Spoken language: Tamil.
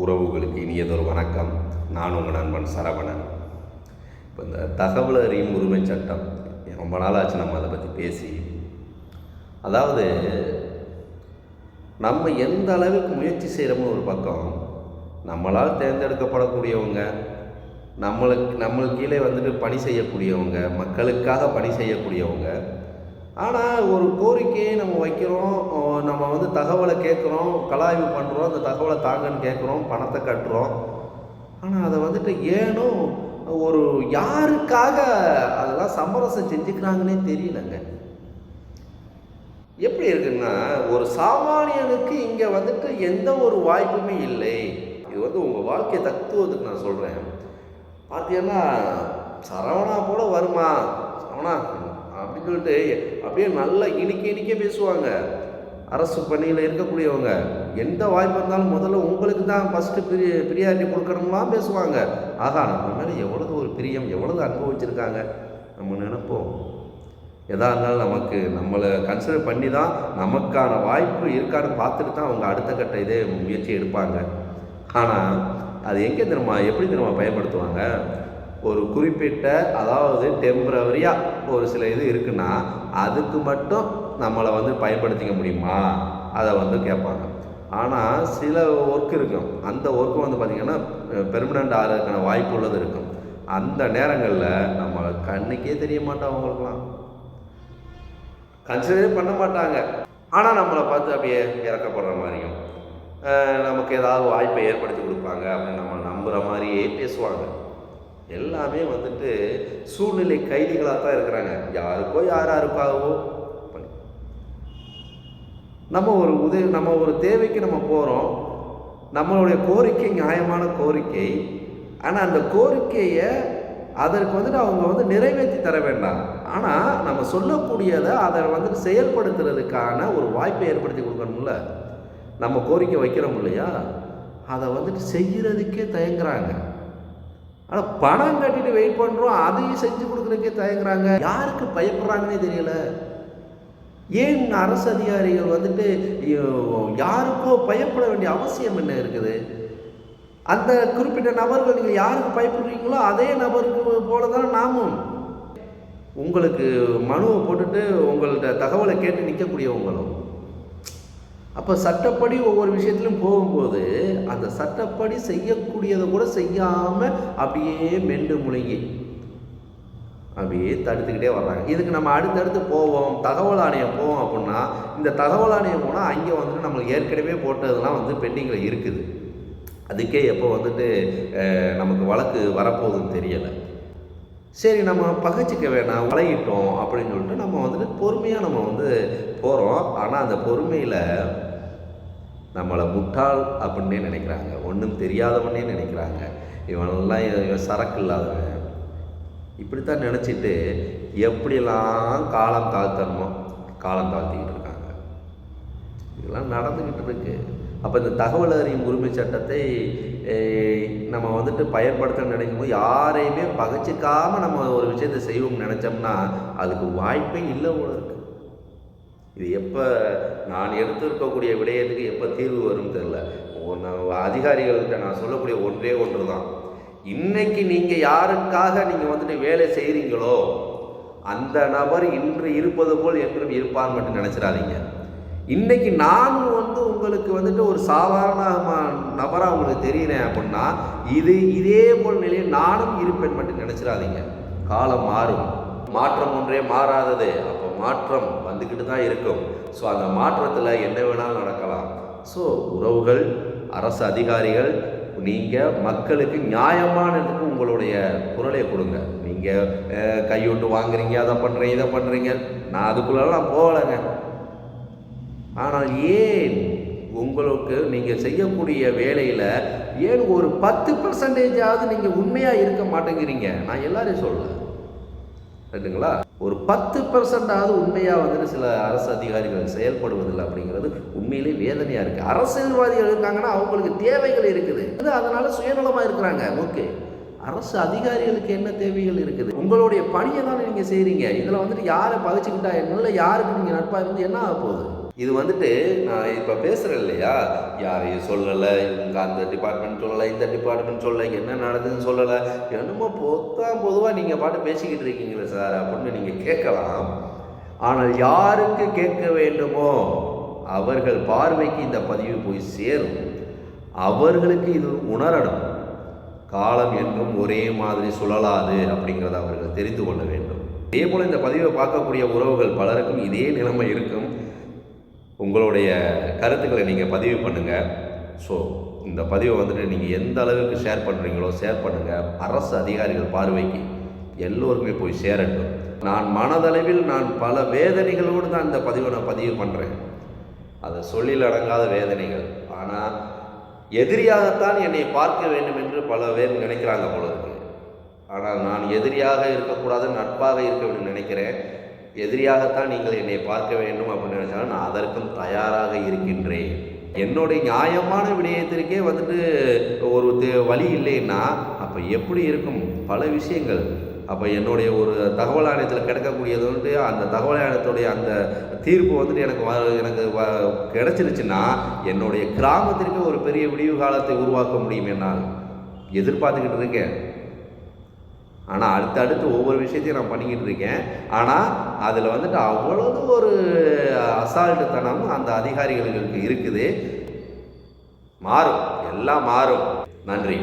உறவுகளுக்கு இனியதொரு வணக்கம். நான் உங்கள் நண்பன் சரவணன். இப்போ இந்த தகவல் அறியும் உரிமை சட்டம் ரொம்ப நாளாச்சு நம்ம அதை பற்றி பேசி. அதாவது நம்ம எந்த அளவுக்கு முயற்சி செய்கிறோம்னு ஒரு பக்கம் நம்மளால் தேர்ந்தெடுக்கப்படக்கூடியவங்க நம்மளுக்கு நம்மளுக்கு கீழே வந்துட்டு பணி செய்யக்கூடியவங்க மக்களுக்காக பணி செய்யக்கூடியவங்க ஆனால் ஒரு கோரிக்கையை நம்ம வைக்கிறோம் நம்ம வந்து தகவலை கேட்குறோம் கலாய்வு பண்ணுறோம் அந்த தகவலை தாங்கன்னு கேட்குறோம் பணத்தை கட்டுறோம். ஆனால் அதை வந்துட்டு ஏனோ ஒரு யாருக்காக அதெல்லாம் சமரசம் செஞ்சுக்கிறாங்கன்னே தெரியலங்க. எப்படி இருக்குன்னா ஒரு சாமானியனுக்கு இங்கே வந்துட்டு எந்த ஒரு வாய்ப்புமே இல்லை. இது வந்து உங்கள் வாழ்க்கை தத்துவத்துக்கு நான் சொல்கிறேன் பார்த்தீங்கன்னா சரவணா போல வருமா? சரவணா அப்படின்ட்டு அப்படியே நல்லா இனிக்க இனிக்க பேசுவாங்க. அரசு பணியில் இருக்கக்கூடியவங்க. எந்த வாய்ப்பு இருந்தாலும் முதல்ல உங்களுக்கு தான் ஃபஸ்ட்டு பிரி பிரியாரிட்டி கொடுக்கணும்லாம் பேசுவாங்க. ஆகா நம்ம மேலே எவ்வளவு ஒரு பிரியம் எவ்வளவு அனுபவிச்சிருக்காங்க வச்சுருக்காங்க. நம்ம நினைப்போம். எதா இருந்தாலும் நமக்கு நம்மளை கன்சிடர் பண்ணி தான் நமக்கான வாய்ப்பு இருக்கான்னு பார்த்துட்டு தான் அவங்க அடுத்த கட்ட இதே முயற்சி எடுப்பாங்க. ஆனால் அது எங்கே திரும்ப எப்படி திரும்ப பயன்படுத்துவாங்க? ஒரு குறிப்பிட்ட அதாவது டெம்பரவரியாக ஒரு சில இது இருக்குன்னா அதுக்கு மட்டும் நம்மளை வந்து பயன்படுத்திக்க முடியுமா? அதை வந்து கேட்பாங்க. ஆனால் சில ஒர்க் இருக்கும். அந்த ஒர்க்கு வந்து பார்த்திங்கன்னா பெர்மனண்ட் ஆகிறதுக்கான வாய்ப்பு உள்ளது இருக்கும். அந்த நேரங்களில் நம்ம கண்ணுக்கே தெரிய மாட்டோம் அவங்களுக்குலாம் கன்சிடரே பண்ண மாட்டாங்க. ஆனால் நம்மளை பார்த்து அப்படியே இறக்கப்படுற மாதிரியும் நமக்கு ஏதாவது வாய்ப்பை ஏற்படுத்தி கொடுப்பாங்க அப்படின்னு நம்ம நம்புகிற மாதிரியே பேசுவாங்க. எல்லாமே வந்துட்டு சூழ்நிலை கைதிகளாக தான் இருக்கிறாங்க. யாருக்கோ யார் யாருக்காகவோ நம்ம ஒரு உதவி நம்ம ஒரு தேவைக்கு நம்ம போகிறோம் நம்மளுடைய கோரிக்கை நியாயமான கோரிக்கை. ஆனால் அந்த கோரிக்கையை அதற்கு வந்துட்டு அவங்க வந்து நிறைவேற்றி தர வேண்டாம். ஆனால் நம்ம சொல்லக்கூடியதை அதை வந்துட்டு செயல்படுத்துறதுக்கான ஒரு வாய்ப்பை ஏற்படுத்தி கொடுக்கணும்ல. நம்ம கோரிக்கை வைக்கிறோம் இல்லையா? அதை வந்துட்டு செய்கிறதுக்கே தயங்குறாங்க. ஆனால் பணம் கட்டிட்டு வெயிட் பண்ணுறோம் அதையும் செஞ்சு கொடுக்குறதுக்கே தயங்குறாங்க. யாருக்கு பயப்படுறாங்கன்னே தெரியல. ஏன் அரசு அதிகாரிகள் வந்துட்டு யாருக்கோ பயப்பட வேண்டிய அவசியம் என்ன இருக்குது? அந்த குறிப்பிட்ட நபர்கள் நீங்கள் யாருக்கு பயப்படுறீங்களோ அதே நபருக்கு போல தானே நாமும். உங்களுக்கு மனுவை போட்டுட்டு உங்கள்கிட்ட தகவலை கேட்டு நிற்கக்கூடியவங்களும் அப்போ சட்டப்படி ஒவ்வொரு விஷயத்திலும் போகும்போது அந்த சட்டப்படி செய்யக்கூடியதை கூட செய்யாமல் அப்படியே மெண்டு முழுங்கி அப்படியே தடுத்துக்கிட்டே வர்றாங்க. இதுக்கு நம்ம அடுத்தடுத்து போவோம் தகவல் ஆணையம் போவோம் அப்படின்னா இந்த தகவல் ஆணையம் போனால் அங்கே வந்துட்டு நம்மளுக்கு ஏற்கனவே போட்டதெல்லாம் வந்து பெண்டிங்கில் இருக்குது. அதுக்கே எப்போ வந்துட்டு நமக்கு வழக்கு வரப்போகுதுன்னு தெரியலை. சரி நம்ம பகைச்சிக்க வேணாம் வளையிட்டோம் அப்படின்னு சொல்லிட்டு நம்ம வந்துட்டு பொறுமையாக நம்ம வந்து போகிறோம் ஆனால் அந்த பொறுமையில் நம்மளை முட்டாள் அப்படின்னே நினைக்கிறாங்க. ஒன்றும் தெரியாதவனே நினைக்கிறாங்க. இவனெல்லாம் இவன் சரக்கு இல்லாதவன். இப்படித்தான் நினச்சிட்டு எப்படிலாம் காலம் தாழ்த்தணுமோ காலம் தாழ்த்திக்கிட்டு இருக்காங்க. இதெல்லாம் நடந்துக்கிட்டு இருக்கு. அப்போ இந்த தகவல் அறியும் உரிமை சட்டத்தை நம்ம வந்துட்டு பயன்படுத்த நினைக்கும் போது யாரையுமே பகைச்சிக்காமல் நம்ம ஒரு விஷயத்தை செய்வோம்னு நினச்சோம்னா அதுக்கு வாய்ப்பே இல்லை போல இருக்கு. இது எப்போ நான் எடுத்திருக்கக்கூடிய விடயத்துக்கு எப்போ தீர்வு வரும்னு தெரில அதிகாரிகள்கிட்ட நான் சொல்லக்கூடிய ஒன்றே ஒன்று தான் இன்னைக்கு நீங்கள் யாருக்காக நீங்கள் வந்துட்டு வேலை செய்கிறீங்களோ அந்த நபர் இன்று இருப்பது போல் என்றும் இருப்பார் மட்டும் நினச்சிடாதீங்க. இன்னைக்கு நான் வந்து உங்களுக்கு வந்துட்டு ஒரு சாதாரண நபராக உங்களுக்கு தெரியுறேன் அப்படின்னா இது இதே போல் நிலையில் நானும் இருப்பேன் மட்டும் நினச்சிடாதீங்க. காலம் மாறும். மாற்றம் ஒன்றே மாறாதது. அப்போ மாற்றம் வந்துக்கிட்டு தான் இருக்கும். ஸோ அந்த மாற்றத்தில் என்ன வேணாலும் நடக்கலாம். ஸோ உறவுகள் அரசு அதிகாரிகள் நீங்கள் மக்களுக்கு நியாயமானதுக்கு உங்களுடைய குரலை கொடுங்க. நீங்கள் கையோட்டு வாங்குறீங்க அதை பண்ணுறீங்க இதை பண்ணுறீங்க நான் அதுக்குள்ளெல்லாம் போகலைங்க. ஆனால் ஏன் உங்களுக்கு நீங்கள் செய்யக்கூடிய வேலையில் ஏன் ஒரு பத்து பர்சன்டேஜாவது நீங்கள் உண்மையாக இருக்க மாட்டேங்கிறீங்க? நான் எல்லாரையும் சொல்லலை ரைட்டுங்களா ஒரு பத்து பர்சன்டாவது உண்மையாக வந்துட்டு சில அரசு அதிகாரிகள் செயல்படுவதில்லை அப்படிங்கிறது உண்மையிலே வேதனையாக இருக்குது அரசியல்வாதிகள் இருக்காங்கன்னா அவங்களுக்கு தேவைகள் இருக்குது. அதனால் சுயநலமாக இருக்கிறாங்க. ஓகே. அரசு அதிகாரிகளுக்கு என்ன தேவைகள் இருக்குது? உங்களுடைய பணியை தானே நீங்கள் செய்கிறீங்க இதில் வந்துட்டு யாரை பகிச்சுக்கிட்டா என்ன? இல்லை யாருக்கு நீங்கள் நட்பாக இருந்து என்ன ஆக போகுது? இது வந்துட்டு நான் இப்போ பேசுகிறேன் இல்லையா? யாரையும் சொல்லலை இவங்க அந்த டிபார்ட்மெண்ட் சொல்லலை இந்த டிபார்ட்மெண்ட் சொல்லலை என்ன நடக்குதுன்னு சொல்லலை. என்னமோ பொத்தான் பொதுவாக நீங்கள் பாட்டு பேசிக்கிட்டு இருக்கீங்களே சார் அப்படின்னு நீங்கள் கேட்கலாம். ஆனால் யாருக்கு கேட்க வேண்டுமோ அவர்கள் பார்வைக்கு இந்த பதிவு போய் சேரும். அவர்களுக்கு இது உணரணும். காலம் என்றும் ஒரே மாதிரி சுழலாது அப்படிங்கிறத அவர்கள் தெரிந்து கொள்ள வேண்டும். இதே போல் இந்த பதிவை பார்க்கக்கூடிய உறவுகள் பலருக்கும் இதே நிலைமை இருக்கும். உங்களுடைய கருத்துக்களை நீங்கள் பதிவு பண்ணுங்கள் ஸோ இந்த பதிவை வந்துட்டு நீங்கள் எந்த அளவுக்கு ஷேர் பண்ணுறீங்களோ ஷேர் பண்ணுங்கள் அரசு அதிகாரிகள் பார்வைக்கு எல்லோருமே போய் சேரட்டும். நான் மனதளவில் நான் பல வேதனைகளோடு தான் இந்த பதிவை நான் பதிவு பண்ணுறேன் அதை சொல்லில் அடங்காத வேதனைகள். ஆனால் எதிரியாகத்தான் என்னை பார்க்க வேண்டும் என்று பல பேர் நினைக்கிறாங்க போல இருக்கு. ஆனால் நான் எதிரியாக இருக்கக்கூடாது நட்பாக இருக்க வேண்டும் நினைக்கிறேன். எதிரியாகத்தான் நீங்கள் என்னை பார்க்க வேண்டும் அப்படின்னு நினச்சாலும் நான் அதற்கும் தயாராக இருக்கின்றேன். என்னுடைய நியாயமான விடயத்திற்கே வந்துட்டு ஒரு தே- வழி இல்லைன்னா அப்போ எப்படி இருக்கும்? பல விஷயங்கள். அப்போ என்னுடைய ஒரு தகவல் ஆணையத்தில் கிடைக்கக்கூடியது வந்துட்டு அந்த தகவல் ஆணையத்துடைய அந்த தீர்ப்பு வந்துட்டு எனக்கு வ- எனக்கு வ- கிடைச்சிருச்சுன்னா என்னுடைய கிராமத்திற்கு ஒரு பெரிய விடிவு காலத்தை உருவாக்க முடியும் என்னால். எதிர்பார்த்துக்கிட்டு இருக்கேன். ஆனால் அடுத்தடுத்து ஒவ்வொரு விஷயத்தையும் நான் பண்ணிக்கிட்டு இருக்கேன். ஆனால் அதில் வந்துட்டு அவ்வளவு ஒரு அசால்ட்டுத்தனம் அந்த அதிகாரிகளுக்கு இருக்குது. மாறும். எல்லாம் மாறும். நன்றி